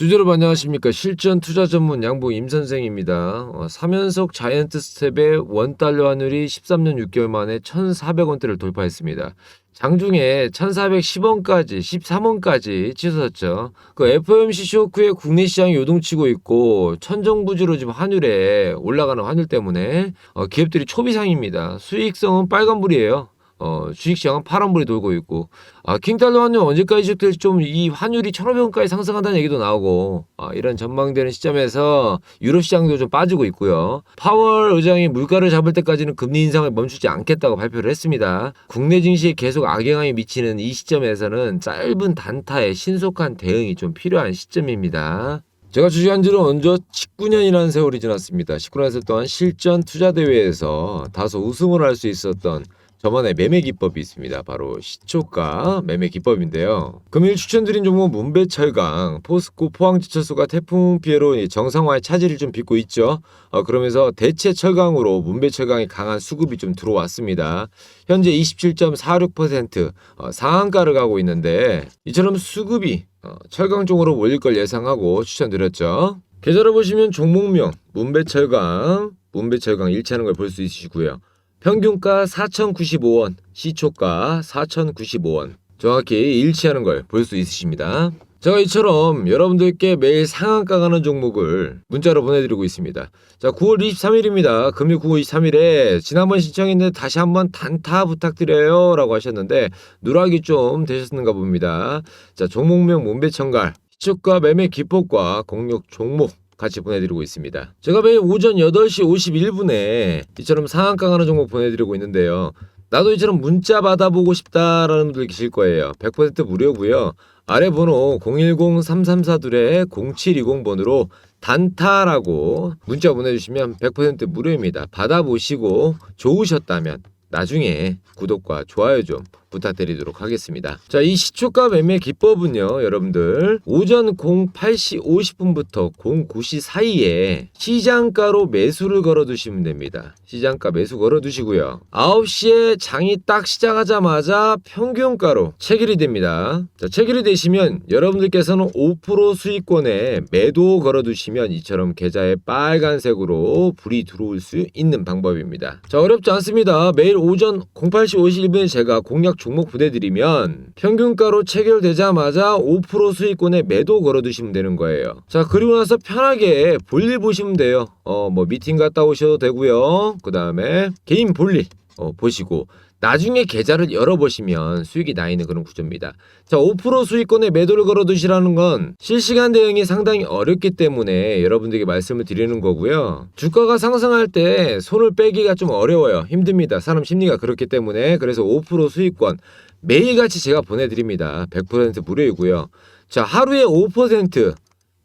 주제로 안녕하십니까 실전 투자 전문 양봉 임 선생입니다. 어, 3연속 자이언트 스텝의 원 달러 환율이 13년 6개월 만에 1,400원대를 돌파했습니다. 장중에 1,410원까지 13원까지 치솟았죠. 그 FOMC 쇼크에 국내 시장이 요동치고 있고 천정부지로 지금 환율에 올라가는 환율 때문에 어, 기업들이 초비상입니다. 수익성은 빨간불이에요. 어, 주식시장은 파란불이 돌고 있고, 아, 킹달러 환율 언제까지 지속될지 좀 이 환율이 1,500원까지 상승한다는 얘기도 나오고, 아, 이런 전망되는 시점에서 유럽 시장도 좀 빠지고 있고요. 파월 의장이 물가를 잡을 때까지는 금리 인상을 멈추지 않겠다고 발표를 했습니다. 국내 증시에 계속 악영향이 미치는 이 시점에서는 짧은 단타에 신속한 대응이 좀 필요한 시점입니다. 제가 주식한 지는 언제 19년이라는 세월이 지났습니다. 19년 동안 실전 투자 대회에서 다소 우승을 할 수 있었던 저만의 매매 기법이 있습니다. 바로 시초가 매매 기법인데요. 금일 추천드린 종목 문배철강, 포스코 포항지철소가 태풍 피해로 이 정상화의 차질을 좀 빚고 있죠. 어, 그러면서 대체 철강으로 문배철강이 강한 수급이 좀 들어왔습니다. 현재 27.46% 어, 상한가를 가고 있는데 이처럼 수급이 어, 철강 쪽으로 몰릴 걸 예상하고 추천드렸죠. 계좌를 보시면 종목명 문배철강, 문배철강 일치하는 걸 볼 수 있으시고요. 평균가 4,095원, 시초가 4,095원. 정확히 일치하는 걸 볼 수 있으십니다. 제가 이처럼 여러분들께 매일 상한가 가는 종목을 문자로 보내드리고 있습니다. 자, 9월 23일입니다. 금일 9월 23일에 지난번 신청했는데 다시 한번 단타 부탁드려요. 라고 하셨는데, 누락이 좀 되셨는가 봅니다. 자, 종목명 문배청갈, 시초가 매매 기법과 공략 종목, 같이 보내드리고 있습니다. 제가 매일 오전 8시 51분에 이처럼 상한가 가는 종목 보내드리고 있는데요. 나도 이처럼 문자 받아보고 싶다라는 분들 계실 거예요. 100% 무료고요. 아래 번호 010-3342-0720번으로 단타라고 문자 보내주시면 100% 무료입니다. 받아보시고 좋으셨다면 나중에 구독과 좋아요 좀 부탁드리도록 하겠습니다. 자, 이 시초가 매매 기법은요, 여러분들. 오전 08시 50분부터 09시 사이에 시장가로 매수를 걸어 두시면 됩니다. 시장가 매수 걸어 두시고요. 9시에 장이 딱 시작하자마자 평균가로 체결이 됩니다. 자, 체결이 되시면 여러분들께서는 5% 수익권에 매도 걸어 두시면 이처럼 계좌에 빨간색으로 불이 들어올 수 있는 방법입니다. 자, 어렵지 않습니다. 매일 오전 08시 51분에 제가 공략 종목 보내드리면 평균가로 체결되자마자 5% 수익권에 매도 걸어두시면 되는 거예요. 자 그리고 나서 편하게 볼일 보시면 돼요. 어 뭐 미팅 갔다 오셔도 되고요. 그 다음에 개인 볼일 어, 보시고 나중에 계좌를 열어보시면 수익이 나 있는 그런 구조입니다. 자, 5% 수익권에 매도를 걸어두시라는 건 실시간 대응이 상당히 어렵기 때문에 여러분들에게 말씀을 드리는 거고요. 주가가 상승할 때 손을 빼기가 좀 어려워요. 힘듭니다. 사람 심리가 그렇기 때문에 그래서 5% 수익권 매일같이 제가 보내드립니다. 100% 무료이고요. 자, 하루에 5%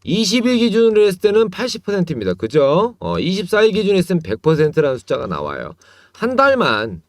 20일 기준으로 했을 때는 80%입니다. 그죠? 어, 24일 기준으로 했을 때는 100%라는 숫자가 나와요. 한 달만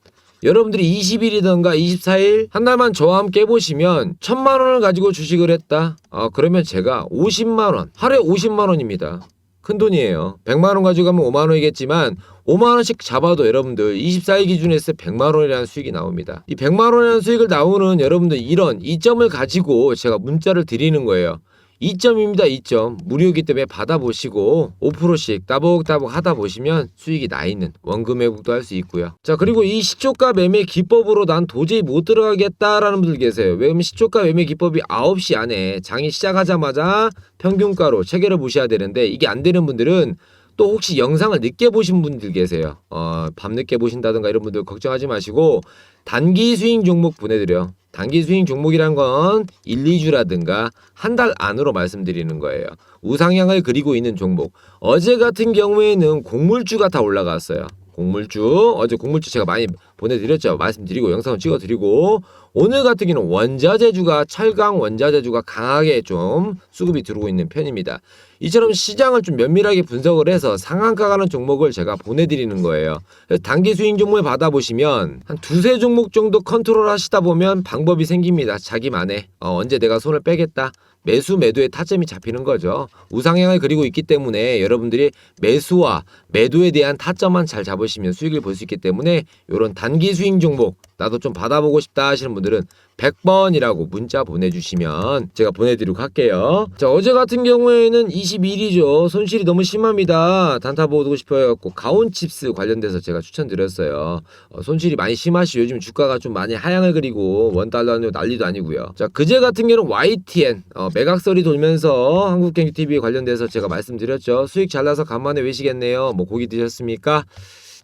여러분들이 20일이던가 24일 한 달만 저와 함께 해보시면 천만 원을 가지고 주식을 했다. 어, 그러면 제가 50만 원 하루에 50만 원입니다. 큰 돈이에요. 100만 원 가지고 가면 5만 원이겠지만 5만 원씩 잡아도 여러분들 24일 기준에 했을 때 100만 원이라는 수익이 나옵니다. 이 100만 원이라는 수익을 나오는 여러분들 이런 이점을 가지고 제가 문자를 드리는 거예요. 2점입니다. 2점. 무료이기 때문에 받아보시고 5%씩 따복따복 하다 보시면 수익이 나 있는 원금 회복도 할 수 있고요. 자 그리고 이 시초가 매매 기법으로 난 도저히 못 들어가겠다라는 분들 계세요. 왜냐면 시초가 매매 기법이 9시 안에 장이 시작하자마자 평균가로 체결을 보셔야 되는데 이게 안 되는 분들은 또 혹시 영상을 늦게 보신 분들 계세요. 어, 밤늦게 보신다든가 이런 분들 걱정하지 마시고 단기 스윙 종목 보내드려. 단기 스윙 종목이란 건 1, 2주라든가 한 달 안으로 말씀드리는 거예요. 우상향을 그리고 있는 종목. 어제 같은 경우에는 곡물주가 다 올라갔어요. 곡물주 어제 곡물주 제가 많이 보내드렸죠 말씀드리고 영상을 찍어드리고 오늘 같은 경우는 원자재주가 철강 원자재주가 강하게 좀 수급이 들어오고 있는 편입니다. 이처럼 시장을 좀 면밀하게 분석을 해서 상한가 가는 종목을 제가 보내드리는 거예요. 단기 스윙 종목을 받아보시면 한 두세 종목 정도 컨트롤 하시다 보면 방법이 생깁니다. 자기만의 어, 언제 내가 손을 빼겠다. 매수 매도의 타점이 잡히는 거죠. 우상향을 그리고 있기 때문에 여러분들이 매수와 매도에 대한 타점만 잘 잡으시면 수익을 볼 수 있기 때문에 이런 단기 스윙 종목 나도 좀 받아보고 싶다 하시는 분들은 100번이라고 문자 보내주시면 제가 보내드리도록 할게요. 자, 어제 같은 경우에는 21이죠. 손실이 너무 심합니다. 단타 보고 싶어 해갖고 가온칩스 관련돼서 제가 추천드렸어요. 어, 손실이 많이 심하시 요즘 주가가 좀 많이 하향을 그리고 원달러 난리도 아니고요. 자, 그제 같은 경우는 YTN 어, 매각설이 돌면서 한국경기TV 관련돼서 제가 말씀드렸죠. 수익 잘 나서 간만에 외시겠네요. 뭐 고기 드셨습니까?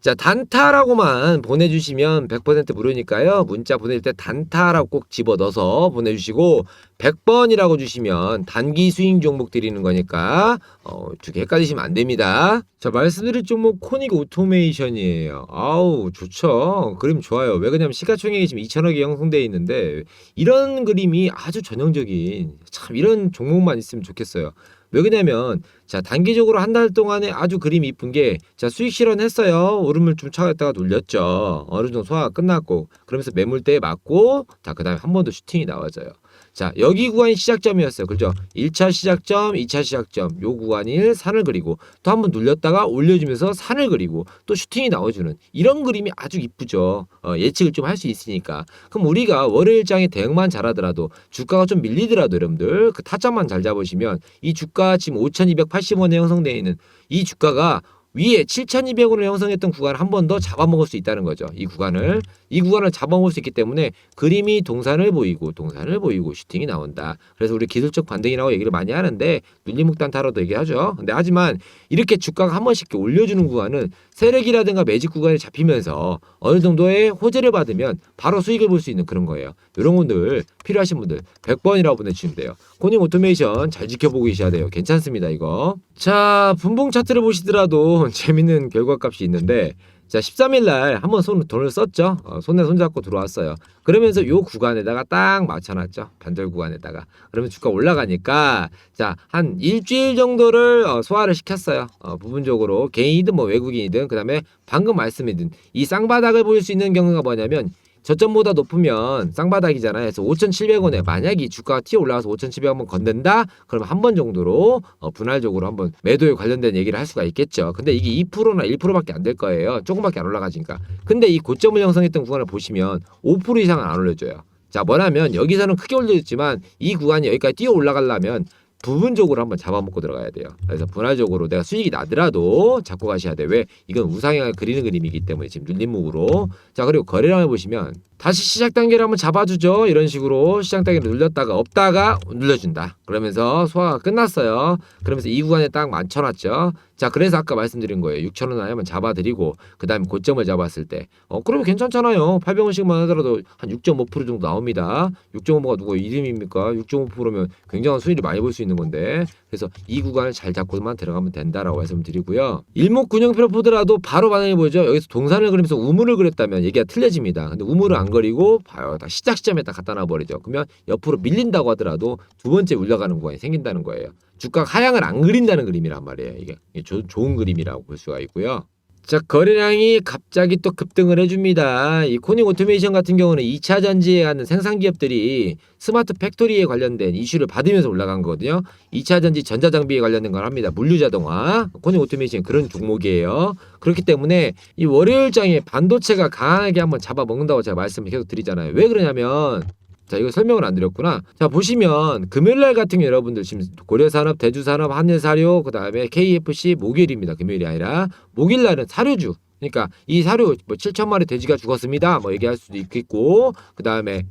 자, 단타라고만 보내주시면 100% 무료니까요. 문자 보낼 때 단타라고 꼭 집어 넣어서 보내주시고 100번이라고 주시면 단기 수익 종목 드리는 거니까 어, 두개 헷갈리시면 안 됩니다. 자, 말씀드릴 종목 코닉 오토메이션이에요. 아우, 좋죠. 그림 좋아요. 왜 그러냐면 시가총액이 지금 2천억이 형성되어 있는데 이런 그림이 아주 전형적인 참 이런 종목만 있으면 좋겠어요. 왜 그러냐면 자 단기적으로 한 달 동안에 아주 그림이 이쁜 게 자 수익 실현했어요. 오름을 좀 차갔다가 눌렸죠. 어느 정도 소화가 끝났고 그러면서 매물대에 맞고 자 그 다음에 한 번 더 슈팅이 나와져요 자 여기 구간이 시작점이었어요. 그죠? 1차 시작점 2차 시작점. 요 구간이 산을 그리고 또 한번 눌렸다가 올려주면서 산을 그리고 또 슈팅이 나와주는 이런 그림이 아주 이쁘죠. 어, 예측을 좀 할 수 있으니까. 그럼 우리가 월요일장에 대응만 잘하더라도 주가가 좀 밀리더라도 여러분들 그 타점만 잘 잡으시면 이 주가 지금 5,280원에 형성되어 있는 이 주가가 위에 7,200원을 형성했던 구간을 한 번 더 잡아먹을 수 있다는 거죠. 이 구간을 이 구간을 잡아먹을 수 있기 때문에 그림이 동산을 보이고 동산을 보이고 슈팅이 나온다. 그래서 우리 기술적 반등이라고 얘기를 많이 하는데 눌림목단 타로도 얘기하죠. 근데 하지만 이렇게 주가가 한 번씩 올려주는 구간은 세력이라든가 매직 구간이 잡히면서 어느 정도의 호재를 받으면 바로 수익을 볼 수 있는 그런 거예요. 이런 분들 필요하신 분들 100번이라고 보내주시면 돼요. 코닝 오토메이션 잘 지켜보고 계셔야 돼요. 괜찮습니다 이거. 자 분봉 차트를 보시더라도 재밌는 결과값이 있는데 자 13일 날 한번 손 돈을 썼죠. 어, 손에 손 잡고 들어왔어요. 그러면서 요 구간에다가 딱 맞춰놨죠. 반절 구간에다가. 그러면 주가 올라가니까 자 한 일주일 정도를 어, 소화를 시켰어요. 어, 부분적으로 개인이든 뭐 외국인이든 그다음에 방금 말씀드린 이 쌍바닥을 보일 수 있는 경우가 뭐냐면 저점보다 높으면 쌍바닥이잖아요. 그래서 5,700원에 만약 이 주가가 튀어 올라가서 5,700원 건든다? 그러면 한번 정도로 어, 분할적으로 한번 매도에 관련된 얘기를 할 수가 있겠죠. 근데 이게 2%나 1%밖에 안 될 거예요. 조금밖에 안 올라가지니까. 근데 이 고점을 형성했던 구간을 보시면 5% 이상은 안 올려줘요. 자, 뭐냐면 여기서는 크게 올려줬지만 이 구간이 여기까지 뛰어 올라가려면 부분적으로 한번 잡아먹고 들어가야 돼요. 그래서 분할적으로 내가 수익이 나더라도 잡고 가셔야 돼. 왜? 이건 우상향을 그리는 그림이기 때문에 지금 눌림목으로. 자 그리고 거래량을 보시면 다시 시작 단계를 한번 잡아주죠. 이런 식으로 시작 단계를 눌렸다가 없다가 눌러준다. 그러면서 소화가 끝났어요. 그러면서 이 구간에 딱 맞춰놨죠. 자 그래서 아까 말씀드린 거예요. 6천 원 하면 잡아드리고 그 다음에 고점을 잡았을 때 어 그러면 괜찮잖아요. 800원씩만 하더라도 한 6.5% 정도 나옵니다. 6.5가 누구 이름입니까? 6.5%면 굉장한 수익을 많이 볼 수 있는 건데 그래서 이 구간을 잘 잡고만 들어가면 된다라고 말씀드리고요. 일목균형표를 보더라도 바로 반응이 보이죠. 여기서 동산을 그리면서 우물을 그렸다면 얘기가 틀려집니다. 근데 우물을 안 그리고 봐요. 다 시작 시점에 딱 갖다 놔버리죠. 그러면 옆으로 밀린다고 하더라도 두 번째 올라가는 구간이 생긴다는 거예요. 주가 하향을 안 그린다는 그림이란 말이에요. 이게 조- 좋은 그림이라고 볼 수가 있고요. 자 거래량이 갑자기 또 급등을 해줍니다. 이 코닝 오토메이션 같은 경우는 2차 전지에 하는 생산 기업들이 스마트 팩토리에 관련된 이슈를 받으면서 올라간 거거든요. 2차 전지 전자장비에 관련된 걸 합니다. 물류 자동화 코닝 오토메이션 그런 종목이에요. 그렇기 때문에 이 월요일장에 반도체가 강하게 한번 잡아먹는다고 제가 말씀을 계속 드리잖아요. 왜 그러냐면 자 이거 설명을 안 드렸구나. 자 보시면 금요일날 같은 경우 여러분들 지금 고려산업, 대주산업, 한일사료, 그 다음에 KFC 목요일입니다. 금요일이 아니라 목요일날은 사료주. 그러니까 이 사료 뭐 7천 마리 돼지가 죽었습니다. 뭐 얘기할 수도 있겠고 그 다음에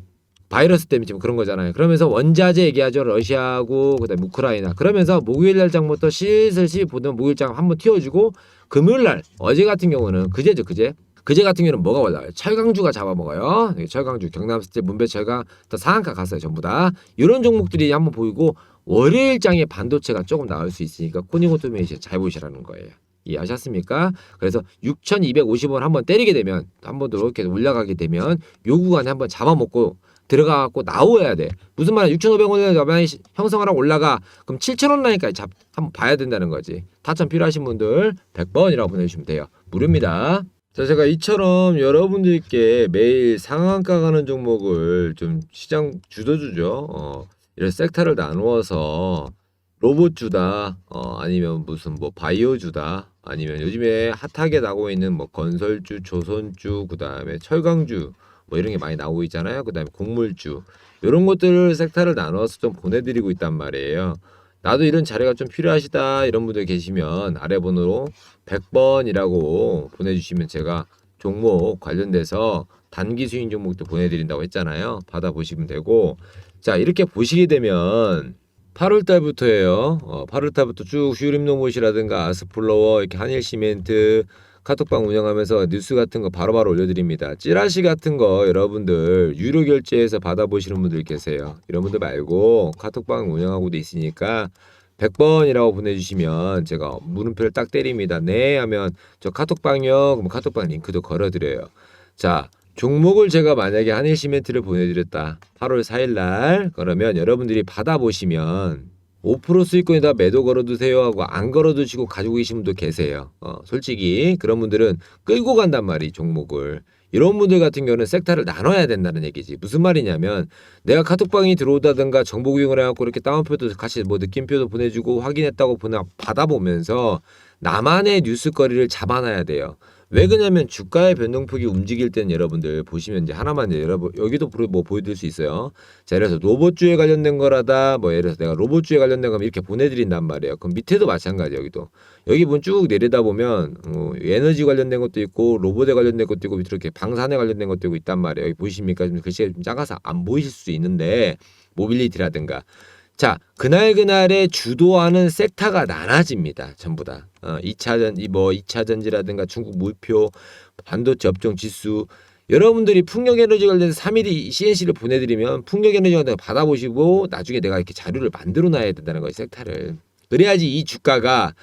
바이러스 때문에 지금 그런 거잖아요. 그러면서 원자재 얘기하죠. 러시아하고 그다음에 우크라이나. 그러면서 목요일 날장부터 슬슬시 보던 목요일 장 한번 튀어주고 금요일 날 어제 같은 경우는 그제죠 그제. 그제 같은 경우는 뭐가 올라와요? 철강주가 잡아먹어요. 네, 철강주 경남스틸 문배철강 더 상한가 갔어요 전부 다. 이런 종목들이 한번 보이고 월요일장에 반도체가 조금 나올 수 있으니까 코닝 오토메이션 잘 보시라는 거예요. 이해하셨습니까? 그래서 6,250원 한번 때리게 되면 한번더 이렇게 올라가게 되면 요 구간에 한번 잡아먹고 들어가갖고 나오야 돼. 무슨 말이야? 6,500원을 만약에 시- 형성을 하고 올라가. 그럼 7,000원 라인까지 잡 한번 봐야 된다는 거지. 타점 필요하신 분들 100번이라고 보내주시면 돼요. 무료입니다. 자, 제가 이처럼 여러분들께 매일 상한가 가는 종목을 좀 시장 주도주죠. 어, 이런 섹터를 나누어서 로봇주다, 어, 아니면 무슨 뭐 바이오주다, 아니면 요즘에 핫하게 나고 있는 뭐 건설주, 조선주, 그 다음에 철강주, 뭐 이런 게 많이 나오고 있잖아요. 그 다음에 곡물주 이런 것들을 섹터를 나눠서 좀 보내드리고 있단 말이에요. 나도 이런 자료가 좀 필요하시다 이런 분들 계시면 아래 번호로 100번이라고 보내주시면 제가 종목 관련돼서 단기 수익 종목도 보내드린다고 했잖아요. 받아보시면 되고 자 이렇게 보시게 되면 8월 달부터예요. 어, 8월 달부터 쭉 휴림노못이라든가 아스플로워 이렇게 한일시멘트 카톡방 운영하면서 뉴스 같은 거 바로 바로 올려드립니다. 찌라시 같은 거 여러분들 유료 결제해서 받아보시는 분들 계세요. 이런 분들 말고 카톡방 운영하고도 있으니까 100번이라고 보내주시면 제가 물음표를 딱 때립니다. 네 하면 저 카톡방요. 그럼 카톡방 링크도 걸어드려요. 자 종목을 제가 만약에 한일시멘트를 보내드렸다. 8월 4일날 그러면 여러분들이 받아보시면 5% 수익권에다 매도 걸어두세요 하고 안 걸어두시고 가지고 계신 분도 계세요. 어, 솔직히 그런 분들은 끌고 간단 말이 종목을. 이런 분들 같은 경우는 섹터를 나눠야 된다는 얘기지. 무슨 말이냐면 내가 카톡방이 들어오다든가 정보 구용을 해갖고 이렇게 다운표도 같이 뭐 느낌표도 보내주고 확인했다고 보내 받아보면서 나만의 뉴스거리를 잡아놔야 돼요. 왜 그러냐면 주가의 변동폭이 움직일 때는 여러분들 보시면 이제 하나만 이제 여러분 여기도 보- 뭐 보여드릴 수 있어요. 자, 예를 들어서 로봇주에 관련된 거라다 뭐 예를 들어서 내가 로봇주에 관련된 거면 이렇게 보내드린단 말이에요. 그럼 밑에도 마찬가지 여기도 여기 보면 쭉 내리다 보면 어, 에너지 관련된 것도 있고 로봇에 관련된 것도 있고 밑으로 이렇게 방산에 관련된 것도 있고 있단 말이에요. 여기 보이십니까? 좀 글씨가 좀 작아서 안 보이실 수 있는데 모빌리티라든가 자 그날 그날에 주도하는 섹터가 나눠집니다. 전부 다. 어, 2차전 이뭐 2차 전지라든가 중국 물표 반도체 업종 지수. 여러분들이 풍력에너지 관련해서 3일이 CNC를 보내드리면 풍력에너지 관련 받아보시고 나중에 내가 이렇게 자료를 만들어 놔야 된다는 거예요 섹터를. 그래야지 이 주가가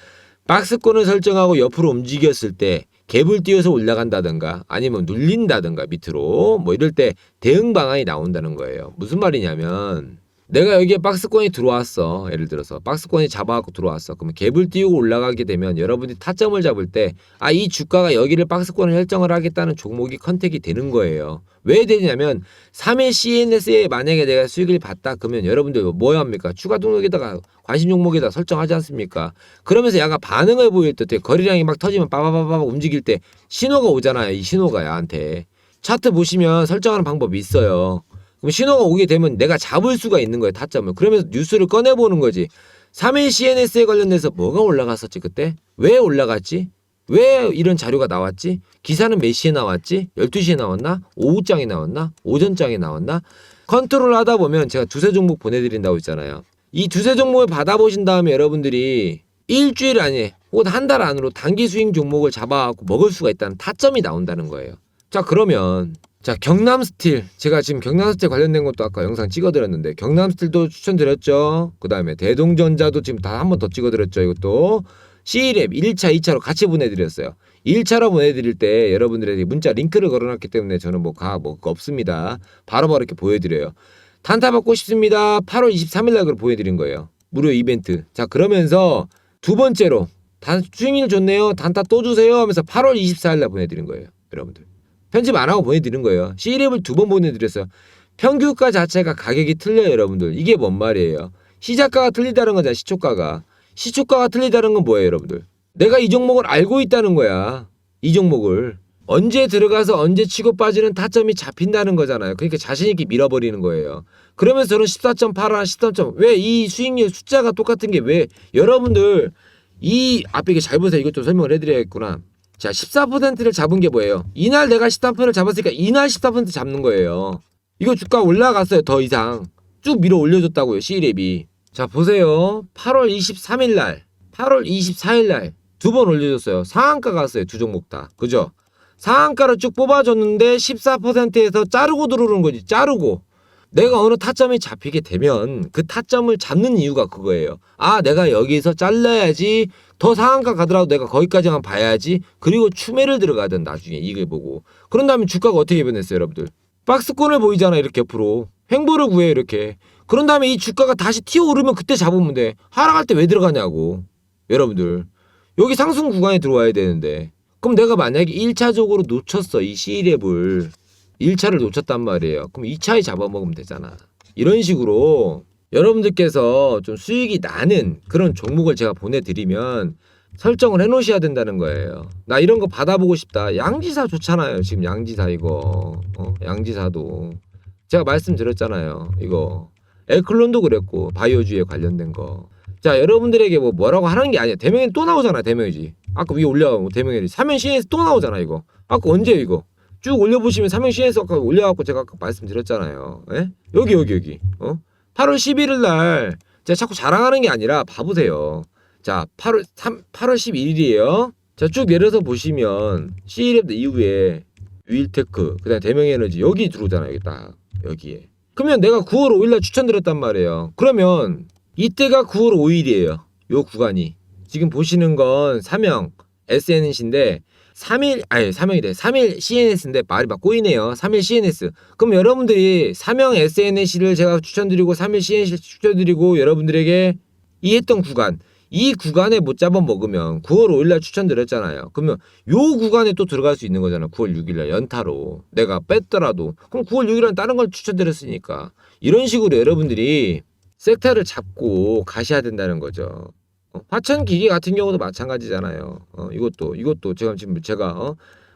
박스권을 설정하고 옆으로 움직였을 때 갭을 띄워서 올라간다든가 아니면 눌린다든가 밑으로 뭐 이럴 때 대응 방안이 나온다는 거예요. 무슨 말이냐면 내가 여기에 박스권이 들어왔어. 예를 들어서 박스권이 잡아갖고 들어왔어. 그러면 갭을 띄우고 올라가게 되면 여러분이 타점을 잡을 때 아 이 주가가 여기를 박스권을 설정을 하겠다는 종목이 컨택이 되는 거예요. 왜 되냐면 3회 CNS에 만약에 내가 수익을 봤다 그러면 여러분들 뭐 합니까? 추가 등록에다가 관심 종목에다 설정하지 않습니까? 그러면서 약간 반응을 보일 때 거래량이 막 터지면 빠바바바 움직일 때 신호가 오잖아요. 이 신호가 야한테 차트 보시면 설정하는 방법이 있어요. 그럼 신호가 오게 되면 내가 잡을 수가 있는 거예요 타점을. 그러면서 뉴스를 꺼내 보는 거지. 3일 CNS에 관련돼서 뭐가 올라갔었지 그때? 왜 올라갔지? 왜 이런 자료가 나왔지? 기사는 몇 시에 나왔지? 12시에 나왔나? 오후장에 나왔나? 오전장에 나왔나? 컨트롤 하다 보면 제가 두세 종목 보내드린다고 했잖아요. 이 두세 종목을 받아보신 다음에 여러분들이 일주일 안에 혹은 한 달 안으로 단기 수익 종목을 잡아갖고 먹을 수가 있다는 타점이 나온다는 거예요. 자 그러면 자 경남 스틸. 제가 지금 경남 스틸 관련된 것도 아까 영상 찍어드렸는데 경남 스틸도 추천드렸죠? 그 다음에 대동전자도 지금 다 한 번 더 찍어드렸죠 이것도? C랩 1차 2차로 같이 보내드렸어요. 1차로 보내드릴 때 여러분들에게 문자 링크를 걸어놨기 때문에 저는 뭐가뭐 없습니다. 바로 바로 이렇게 보여드려요. 단타 받고 싶습니다. 8월 23일 날 그걸 보여드린 거예요. 무료 이벤트. 자 그러면서 두 번째로 단 수익률 좋네요. 단타 또 주세요 하면서 8월 24일 날 보내드린 거예요 여러분들 편집 안 하고 보내드린 거예요. C랩을 두 번 보내드렸어요. 평균가 자체가 가격이 틀려요, 여러분들. 이게 뭔 말이에요? 시작가가 틀리다는 거잖아, 시초가가. 시초가가 틀리다는 건 뭐예요, 여러분들? 내가 이 종목을 알고 있다는 거야. 이 종목을. 언제 들어가서 언제 치고 빠지는 타점이 잡힌다는 거잖아요. 그러니까 자신있게 밀어버리는 거예요. 그러면서 저는 14.8원, 13점. 왜 이 수익률 숫자가 똑같은 게 왜 여러분들 이 앞에 이게 잘 보세요. 이것 좀 설명을 해드려야겠구나. 자, 14%를 잡은 게 뭐예요? 이날 내가 13%를 잡았으니까 이날 14% 잡는 거예요. 이거 주가 올라갔어요. 더 이상. 쭉 밀어 올려줬다고요. C랩이. 자, 보세요. 8월 23일 날, 8월 24일 날 두 번 올려줬어요. 상한가 갔어요. 두 종목 다. 그죠? 상한가를 쭉 뽑아줬는데 14%에서 자르고 들어오는 거지. 자르고. 내가 어느 타점이 잡히게 되면 그 타점을 잡는 이유가 그거예요. 아, 내가 여기서 잘라야지 더 상한가 가더라도 내가 거기까지만 봐야지. 그리고 추매를 들어가야 된다. 나중에 이걸 보고. 그런 다음에 주가가 어떻게 변했어요, 여러분들? 박스권을 보이잖아, 이렇게 옆으로. 횡보를 구해요, 이렇게. 그런 다음에 이 주가가 다시 튀어 오르면 그때 잡으면 돼. 하락할 때 왜 들어가냐고. 여러분들. 여기 상승 구간에 들어와야 되는데. 그럼 내가 만약에 1차적으로 놓쳤어, 이 C랩을. 1차를 놓쳤단 말이에요. 그럼 2차에 잡아먹으면 되잖아. 이런 식으로 여러분들께서 좀 수익이 나는 그런 종목을 제가 보내드리면 설정을 해놓으셔야 된다는 거예요. 나 이런 거 받아보고 싶다. 양지사 좋잖아요. 지금 양지사 이거 어? 양지사도 제가 말씀드렸잖아요. 이거 엘클론도 그랬고 바이오주에 관련된 거. 자 여러분들에게 뭐 뭐라고 하는 게 아니야. 대명이 또 나오잖아. 대명이지. 아까 위에 올려가고 대명이 사면 CNS 또 나오잖아 이거. 아까 언제 이거? 쭉 올려보시면 삼형 CNS 아까 올려갖고 제가 아까 말씀드렸잖아요. 예? 여기 여기 여기. 어? 8월 11일 날 제가 자꾸 자랑하는 게 아니라 봐보세요. 자, 8월 3 8월 11일이에요. 자, 쭉 내려서 보시면 C랩 이후에 유일테크, 그다음에 대명에너지 여기 들어오잖아요. 여기 딱 여기에. 그러면 내가 9월 5일 날 추천드렸단 말이에요. 그러면 이때가 9월 5일이에요. 요 구간이. 지금 보시는 건 삼형 SNC인데 3일 아니 3형이래 3일 CNS인데 말이 막 꼬이네요. 3일 CNS 그럼 여러분들이 3형 SNS를 제가 추천드리고 3일 CNS 추천드리고 여러분들에게 이 했던 구간 이 구간에 못 잡아 먹으면 9월 5일날 추천드렸잖아요. 그러면 요 구간에 또 들어갈 수 있는 거잖아. 9월 6일날 연타로. 내가 뺐더라도. 그럼 9월 6일날 다른 걸 추천드렸으니까. 이런 식으로 여러분들이 섹터를 잡고 가셔야 된다는 거죠. 어, 화천 기계 같은 경우도 마찬가지잖아요. 어, 이것도 이것도 제가 지금 제가 어,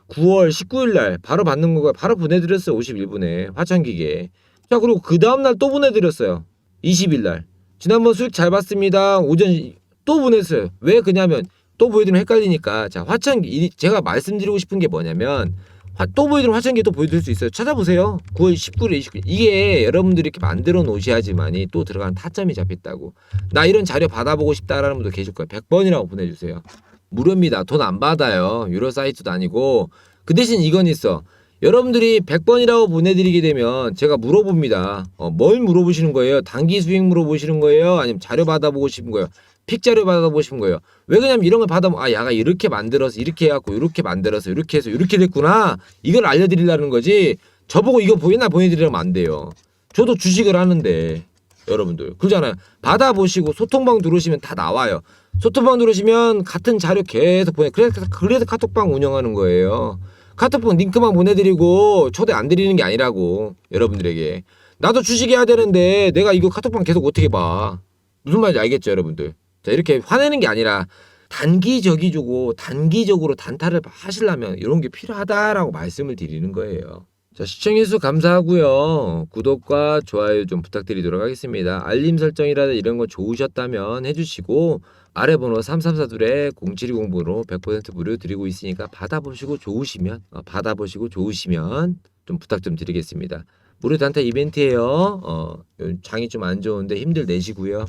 9월 19일 날 바로 받는 거가 바로 보내드렸어요. 51분에 화천 기계. 자 그리고 그 다음 날 또 보내드렸어요. 20일 날. 지난번 수익 잘 봤습니다. 오전 또 보냈어요. 왜 그냐면 또 보여드리면 헷갈리니까 자 화천 기 제가 말씀드리고 싶은 게 뭐냐면 화- 또 보여드리면 화천기 또 보여드릴 수 있어요. 찾아보세요. 9월 19일, 29일. 이게 여러분들이 이렇게 만들어 놓으셔야지만이 또 들어가는 타점이 잡혔다고. 나 이런 자료 받아보고 싶다라는 분도 계실 거예요. 100번이라고 보내주세요. 무료입니다. 돈 안 받아요. 유료 사이트도 아니고. 그 대신 이건 있어. 여러분들이 100번이라고 보내드리게 되면 제가 물어봅니다. 어, 뭘 물어보시는 거예요? 단기 수익 물어보시는 거예요? 아니면 자료 받아보고 싶은 거예요? 픽 자료 받아보고 싶은 거예요? 왜 그냐면 이런 걸 받아보면 아 야가 이렇게 만들어서 이렇게 해갖고 이렇게 만들어서 이렇게 해서 이렇게 됐구나. 이걸 알려드리려는 거지 저보고 이거 보이나 보내드리려면 안 돼요. 저도 주식을 하는데 여러분들. 그러잖아요. 받아보시고 소통방 들어오시면 다 나와요. 소통방 들어오시면 같은 자료 계속 보내. 그래서 그래서 카톡방 운영하는 거예요. 카톡방 링크만 보내드리고 초대 안 드리는 게 아니라고 여러분들에게. 나도 주식해야 되는데 내가 이거 카톡방 계속 어떻게 봐? 무슨 말인지 알겠죠 여러분들 자 이렇게 화내는 게 아니라 단기적이고 단기적으로 단타를 하시려면 이런 게 필요하다라고 말씀을 드리는 거예요. 자 시청해주셔서 감사하고요. 구독과 좋아요 좀 부탁드리도록 하겠습니다. 알림 설정이라든 이런 거 좋으셨다면 해주시고 아래 번호 3342에 0720번으로 100% 무료 드리고 있으니까 받아보시고 좋으시면 어, 받아보시고 좋으시면 좀 부탁 좀 드리겠습니다. 무료 단타 이벤트예요. 어, 장이 좀 안 좋은데 힘들 내시고요.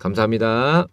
감사합니다.